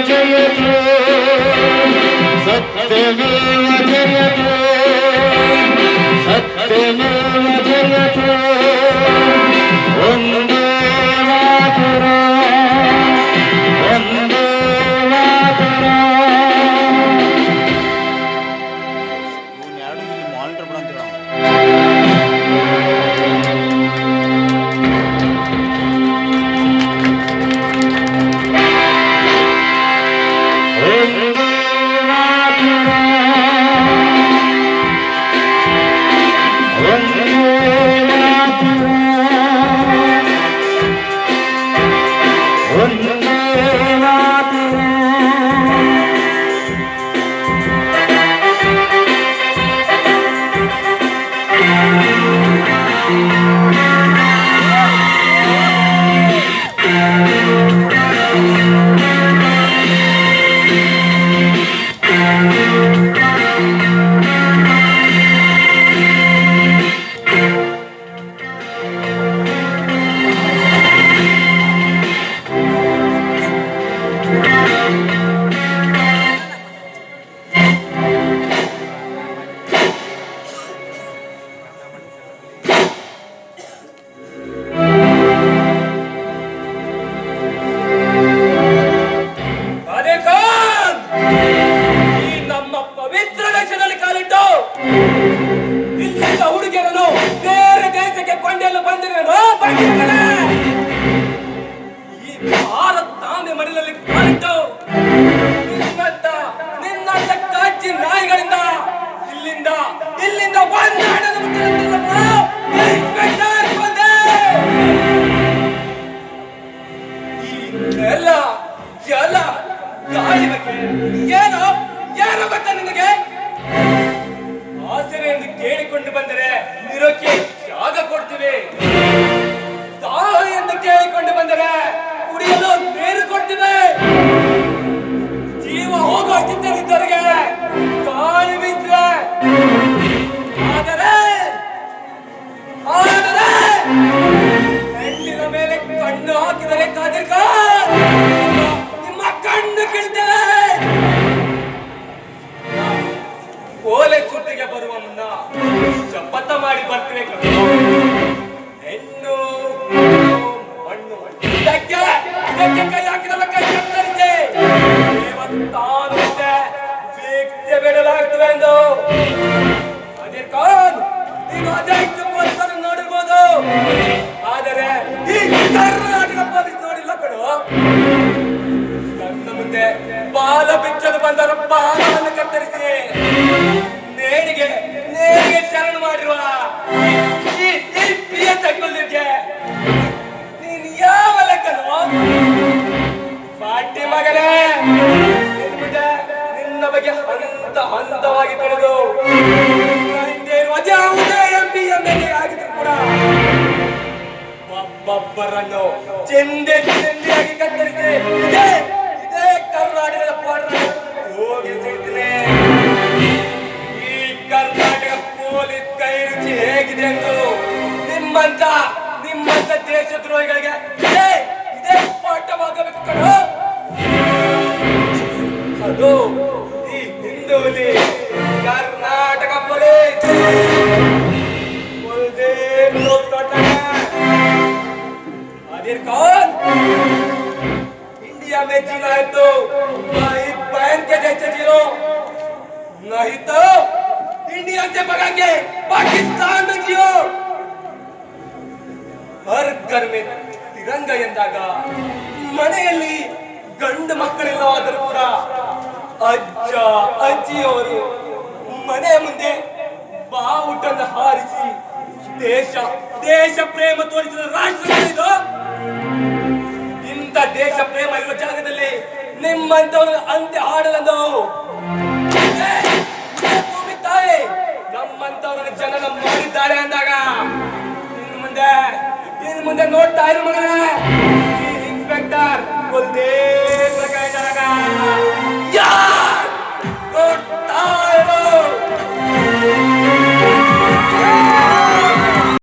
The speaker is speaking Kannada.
Satyamena Jayate Satyamena Jayate Satyamena Jayate Thank ಕೇಳಿಕೊಂಡು ಬಂದರೆ ನಿರೋಕ್ಕೆ ಜಾಗ ಕೊಡ್ತೀವಿ. ದಾಹ ಎಂದು ಕೇಳಿಕೊಂಡು ಬಂದರೆ ಕುಡಿಯಲು ನೀರು ಕೊಡ್ತೀವಿ. ಜೀವ ಹೋಗುವ ಸ್ಥಿತಿಯಲ್ಲಿದ್ದವರಿಗೆ ಗಾಳಿ ಬೀಸಿದೆ ಆದರೆ ಆದರೆ ಹೆಣ್ಣಿನ ಮೇಲೆ ಕಣ್ಣು ಹಾಕಿದರೆ ಕಾದಿರ್ಕ? ನಿಮ್ಮ ಕಣ್ಣು ಕಿಳ್ತೇವೆ. ಓಲೆ ಸುದ್ದಿಗೆ ಬರುವ ಮುನ್ನ ಜಪತ ಮಾಡಿ ಬರ್ತೇವೆ. ಹೆಣ್ಣು, ಮಣ್ಣು, ಇದಕ್ಕೆ ಕೈ ಹಾಕಿದಲ್ಲ, ಕೈ ಎತ್ತರಿಸಿ. ದೇವಸ್ಥಾನಕ್ಕೆ ಭಿಕ್ಷೆ ಬಿಡಲಾಗ್ತದೆ ಎಂದು ಅದೇ ಖಾನ್ ಅದೈದು ಪೊಲೀಸರು ನೋಡಿರ್ಬೋದು. ಆದರೆ ಈ ಕರ್ನಾಟಕ ಪೊಲೀಸ್ ನೋಡಿಲ್ಲ ಕಡು ನನ್ನ ಮುಂದೆ ಬಾಲ ಬಿಚ್ಚಲು ಬಂದರ പറഞ്ഞു. ചിന്തി ചിന്തിയാക്കി കത്തിരിച്ച് नहीं तो इंडिया से भगा के पाकिस्तान में जियो हर घर में ತಿರಂಗ ಎಂದಾಗ ಮನೆಯಲ್ಲಿ ಗಂಡು ಮಕ್ಕಳಿಲ್ಲವಾದರೂ ಕೂಡ ಅಜ್ಜ ಅಜ್ಜಿಯವರು ಮನೆ ಮುಂದೆ ಬಾವುಟನ್ನು ಹಾರಿಸಿ ದೇಶ ದೇಶ ಪ್ರೇಮ ತೋರಿಸಿದ ರಾಷ್ಟ್ರ ಇದು ಇಂಥ ದೇಶ ಪ್ರೇಮ ಇರುವ ಜಾಗದಲ್ಲಿ ನಿಮ್ಮಂತವರು ಅಂತ್ಯ ಹಾಡಲೆಂದು ಮುಂದೆ